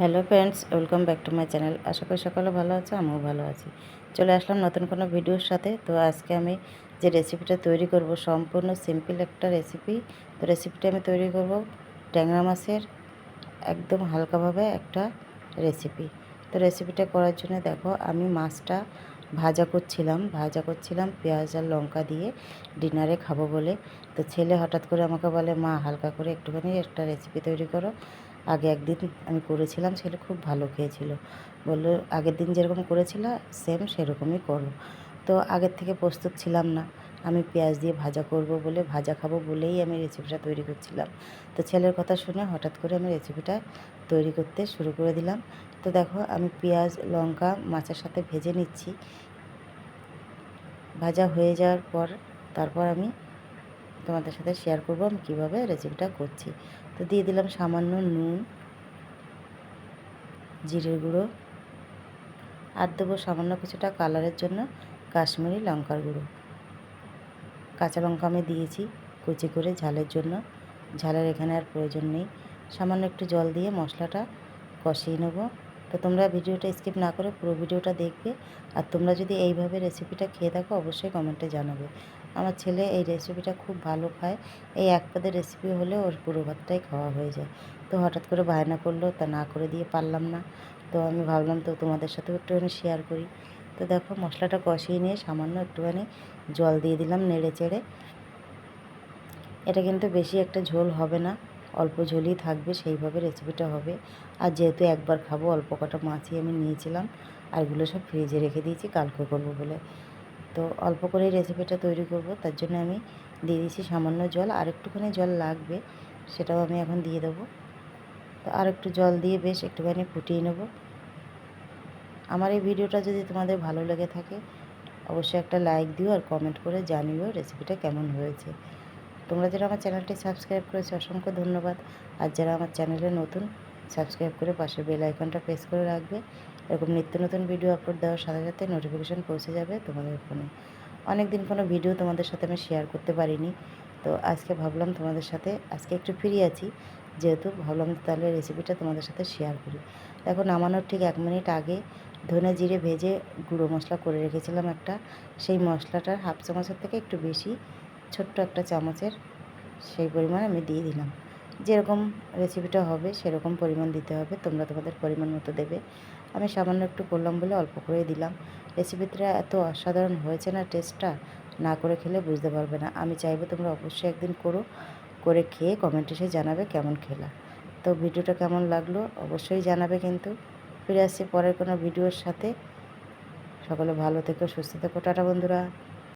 Hello friends, welcome back to my channel. আশা করি সকালে ভালো আছে, আমিও ভালো আছি। চলে আসলাম নতুন কোনো ভিডিওর সাথে। তো আজকে আমি যে রেসিপিটা তৈরি করব, সম্পূর্ণ সিম্পল একটা রেসিপি তো রেসিপিটা আমি তৈরি করব ট্যাংরা মাছের একদম হালকাভাবে একটা রেসিপি তো রেসিপিটা করার জন্য দেখো, আমি মাছটা ভাজা করছিলাম। ভাজা করছিলাম পেঁয়াজ আর লঙ্কা দিয়ে ডিনারে খাব বলে। তো ছেলে হঠাৎ করে আমাকে বলে, মা, হালকা করে একটুখানি একটা রেসিপি তৈরি করো। আগে একদিন আমি করেছিলাম ছেলে খুব ভালো খেয়েছিল। বলল, আগের দিন যেরকম করেছিল সেম সেরকমই করো। তো আগের থেকে প্রস্তুত ছিলাম না। আমি পেঁয়াজ দিয়ে ভাজা করব বলে, ভাজা খাব বলেই আমি রেসিপিটা তৈরি করছিলাম। তো ছেলের কথা শুনে হঠাৎ করে আমি রেসিপিটা তৈরি করতে শুরু করে দিলাম। তো দেখো, আমি পেঁয়াজ, লঙ্কা, মাছের সাথে ভেজে নিচ্ছি। ভাজা হয়ে যাওয়ার পর, তারপর আমি তোমাদের সাথে শেয়ার করব আমি কীভাবে রেসিপিটা করছি। তো দিয়ে দিলাম সামান্য নুন, জিরের গুঁড়ো। আর দেবো সামান্য কিছুটা কালারের জন্য কাশ্মীরি লঙ্কার গুঁড়ো। কাঁচা লঙ্কা আমি দিয়েছি কুচি করে ঝালের জন্য। ঝালের এখানে আর প্রয়োজন নেই। সামান্য একটু জল দিয়ে মশলাটা কষিয়ে নেব। তো তোমরা ভিডিওটা স্কিপ না করে পুরো ভিডিওটা দেখবে। আর তোমরা যদি এইভাবে রেসিপিটা খেয়ে থাকো, অবশ্যই কমেন্টে জানাবে। আমার ছেলে এই রেসিপিটা খুব ভালো খায়। এই এক পদের রেসিপি হলে ওর পুরো ভাতটাই খাওয়া হয়ে যায়। তো হঠাৎ করে বায়না করল, তা না করে দিয়ে পারলাম না। তো আমি ভাবলাম, তো তোমাদের সাথেও একটুখানি শেয়ার করি। তো দেখো, মশলাটা কষিয়ে নিয়ে সামান্য একটুখানি জল দিয়ে দিলাম নেড়ে চেড়ে এটা কিন্তু বেশি একটা ঝোল হবে না। অল্প ঝোলই থাকবে, সেইভাবে রেসিপিটা হবে। আর যেহেতু একবার খাব, অল্প কটা মাছই আমি নিয়েছিলাম, আর এগুলো সব ফ্রিজে রেখে দিয়েছি, কালকে করব বলে। তো অল্প করেই রেসিপিটা তৈরি করব, তার জন্য আমি দিয়ে দিয়েছি সামান্য জল, আর একটুখানি জল লাগবে, সেটাও আমি এখন দিয়ে দেবো। তো আর একটু জল দিয়ে বেশ একটুখানি ফুটিয়ে নেব। আমার এই ভিডিওটা যদি তোমাদের ভালো লেগে থাকে, অবশ্যই একটা লাইক দিও আর কমেন্ট করে জানিও রেসিপিটা কেমন হয়েছে। তোমরা যারা আমার চ্যানেলটি সাবস্ক্রাইব করেছ, অসংখ্য ধন্যবাদ। আর যারা আমার চ্যানেলে নতুন, সাবস্ক্রাইব করে পাশে বেল আইকনটা প্রেস করে রাখবে। এরকম নিত্য নতুন ভিডিও আপলোড দেওয়ার সাথে সাথে নোটিফিকেশান পৌঁছে যাবে তোমাদের ফোনে। অনেক দিন কোনো ভিডিও তোমাদের সাথে আমি শেয়ার করতে পারিনি। তো আজকে ভাবলাম তোমাদের সাথে, আজকে একটু ফ্রি আছি। যেহেতু ভাবলাম তাহলে রেসিপিটা তোমাদের সাথে শেয়ার করি। দেখো, নামানোর ঠিক এক মিনিট আগে ধনে জিরে ভেজে গুঁড়ো মশলা করে রেখেছিলাম একটা। সেই মশলাটার হাফ চামচের থেকে একটু বেশি ছোট্ট একটা চামচের সেই পরিমাণ আমি দিয়ে দিলাম। যেরকম রেসিপিটা হবে, সেরকম পরিমাণ দিতে হবে, তোমরা তোমাদের পরিমাণ মতো দেবে। আমি সামান্য একটু করলাম বলে অল্প করে দিলাম। রেসিপিটা এত অসাধারণ হয়েছে না টেস্টটা না করে খেলে বুঝতে পারবে না। আমি চাইব তোমরা অবশ্যই একদিন করো, করে খেয়ে কমেন্ট এসে জানাবে কেমন খেলা। তো ভিডিওটা কেমন লাগল অবশ্যই জানাবে কিন্তু। ফিরে আসছি পরের কোনো ভিডিওর সাথে। সকলে ভালো থেকো, সুস্থ থেকো, টাটা বন্ধুরা।